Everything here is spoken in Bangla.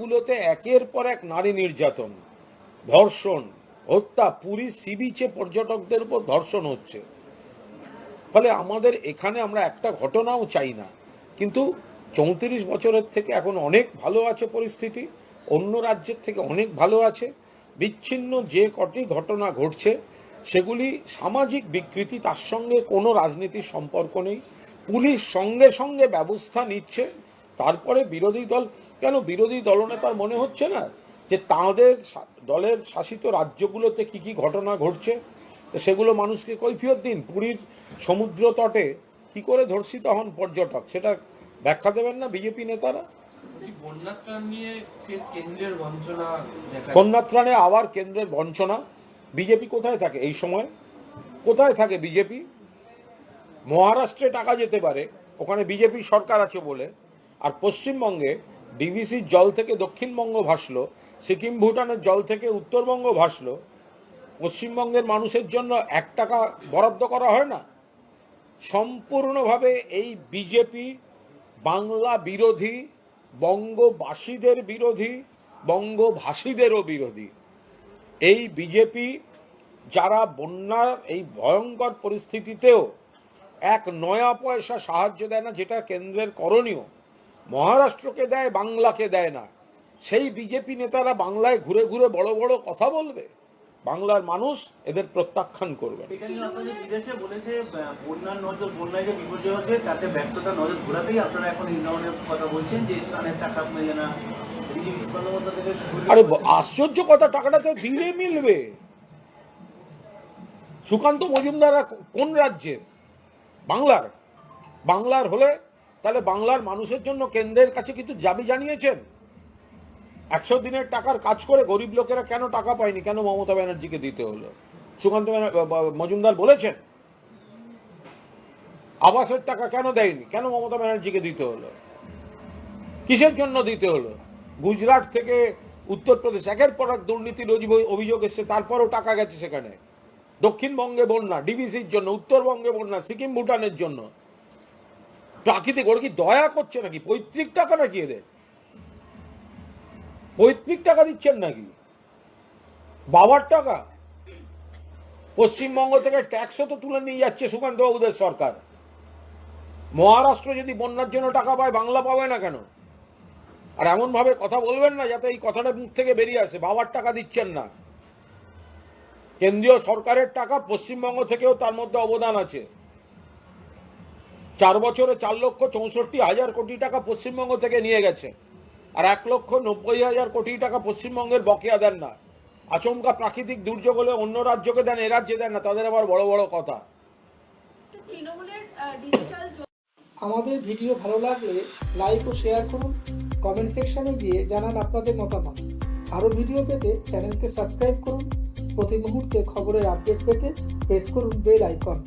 রাজ্যগুলোতে একের পর এক নারী নির্যাতন, ধর্ষণ, হত্যা, পুরী সি বিচে পর্যটকদের উপর ধর্ষণ হচ্ছে। ফলে আমাদের এখানে আমরা একটা ঘটনাও চাই না। কিন্তু চৌত্রিশ বছরের থেকে এখন অনেক ভালো আছে পরিস্থিতি, অন্য রাজ্যের থেকে অনেক ভালো আছে। বিচ্ছিন্ন যে কটি ঘটনা ঘটছে, সেগুলি সামাজিক বিকৃতি, তার সঙ্গে কোনো রাজনীতির সম্পর্ক নেই। পুলিশ সঙ্গে সঙ্গে ব্যবস্থা নিচ্ছে। তারপরে বিরোধী দল কেন বিরোধী দলনেতার মনে হচ্ছে না যে তাদের দলের শাসিত রাজ্যগুলোতে কি কি ঘটনা ঘটছে? তো সেগুলো মানুষকে কৈফিয়ত দিন। পুরীর সমুদ্র তটে কি করে ধর্ষিত হন পর্যটক সেটা ব্যাখ্যা দেবেন না বিজেপি নেতারা? কন্যাত্রাণে আবার কেন্দ্রের বঞ্চনা। বিজেপি কোথায় থাকে এই সময়? কোথায় থাকে বিজেপি? মহারাষ্ট্রে টাকা যেতে পারে ওখানে বিজেপি সরকার আছে বলে। আর পশ্চিমবঙ্গে ডিভিসির জল থেকে দক্ষিণবঙ্গ ভাসল, সিকিম ভুটানের জল থেকে উত্তরবঙ্গ ভাসল, পশ্চিমবঙ্গের মানুষের জন্য এক টাকা বরাদ্দ করা হয় না? সম্পূর্ণভাবে এই বিজেপি বাংলা বিরোধী, বঙ্গবাসীদের বিরোধী, বঙ্গভাষীদেরও বিরোধী। এই বিজেপি যারা বন্যার এই ভয়ঙ্কর পরিস্থিতিতেও এক নয়া পয়সা সাহায্য দেয় না, যেটা কেন্দ্রের করণীয় মহারাষ্ট্রকে দেয় বাংলাকে দেয় না। সেই বিজেপি নেতারা বাংলায় ঘুরে ঘুরে বড় বড় কথা বলবে। বাংলার মানুষ এদের প্রত্যাখ্যান করবে। এটা বিদেশে বলেছে বন্যার নজর বন্যায় যে বিপর্যয় হচ্ছে তাতে ব্যর্থতা নজর ঘোরাতেই আপনারা এখন এই ধরনের কথা বলছেন যে ত্রাণের টাকা মেলে না। আরে আশ্চর্য কথা টাকাটা তো দিলে মিলবে। সুকান্ত মজুমদার কোন রাজ্যের? বাংলার। বাংলার হলে তাহলে বাংলার মানুষের জন্য কেন্দ্রের কাছে কিন্তু দাবি জানিয়েছেন। একশো দিনের টাকার কাজ করে গরিব লোকেরা কেন টাকা পায়নি? কেন মমতা ব্যানার্জিকে দিতে হলো? সুকান্ত মজুমদার বলেছেন। আবাসের টাকা কেন দেয়নি? কেন মমতা ব্যানার্জিকে দিতে হলো? কিসের জন্য দিতে হলো? গুজরাট থেকে উত্তরপ্রদেশ, একের পর এক দুর্নীতির অভিযোগ এসছে, তারপরও টাকা গেছে সেখানে। দক্ষিণবঙ্গে বন্যা ডিভিসির জন্য, উত্তরবঙ্গে বন্যা, সিকিম, ভুটানের জন্য। প্রাকৃতিক ওর কি দয়া করছে নাকি? পৈতৃক টাকা নাকি এদের? পৈতৃক টাকা দিচ্ছেন নাকি? বাবার টাকা? পশ্চিমবঙ্গ থেকে ট্যাক্সও তো তুলে নিয়ে যাচ্ছে সুকান্ত বাবুদের সরকার। মহারাষ্ট্র যদি বন্যার জন্য টাকা পায়, বাংলা পাবে না কেন? আর এমন ভাবে কথা বলবেন না যাতে এই কথাটা মুখ থেকে বেরিয়ে আসে, বাবার টাকা দিচ্ছেন না। কেন্দ্রীয় সরকারের টাকা পশ্চিমবঙ্গ থেকেও তার মধ্যে অবদান আছে। চার বছরে চার লক্ষ চৌষট্টি হাজার কোটি টাকা পশ্চিমবঙ্গ থেকে নিয়ে গেছে। আর এক লক্ষ নব্বই হাজার কোটি টাকা পশ্চিমবঙ্গের বকেয়া দেন না। আচমকা প্রাকৃতিক দুর্যোগ হলে অন্য রাজ্যকে দেন এ রাজ্যে দেন না তাদের আবার বড় বড় কথা। আমাদের ভিডিও ভালো লাগলে লাইক ও শেয়ার করুন কমেন্ট সেকশনে গিয়ে জানান আপনাদের মতামত। আরও ভিডিও পেতে চ্যানেলকে সাবস্ক্রাইব করুন প্রতি মুহূর্তে খবরের আপডেট পেতে প্রেস করুন বেল আইকন